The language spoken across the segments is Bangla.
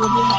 Yeah.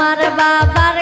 আমার বাবার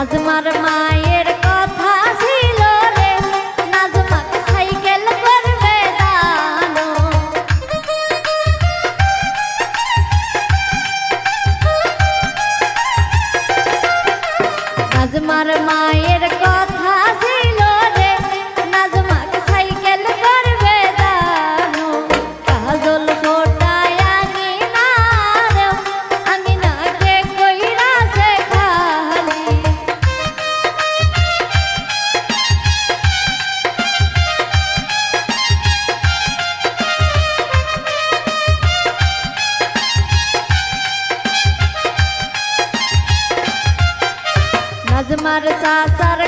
নাজমার মায়ের কথা ছিল রে। নাজমাকে সাইকেল করবে দানো নাজমার মায়ের কথা sasar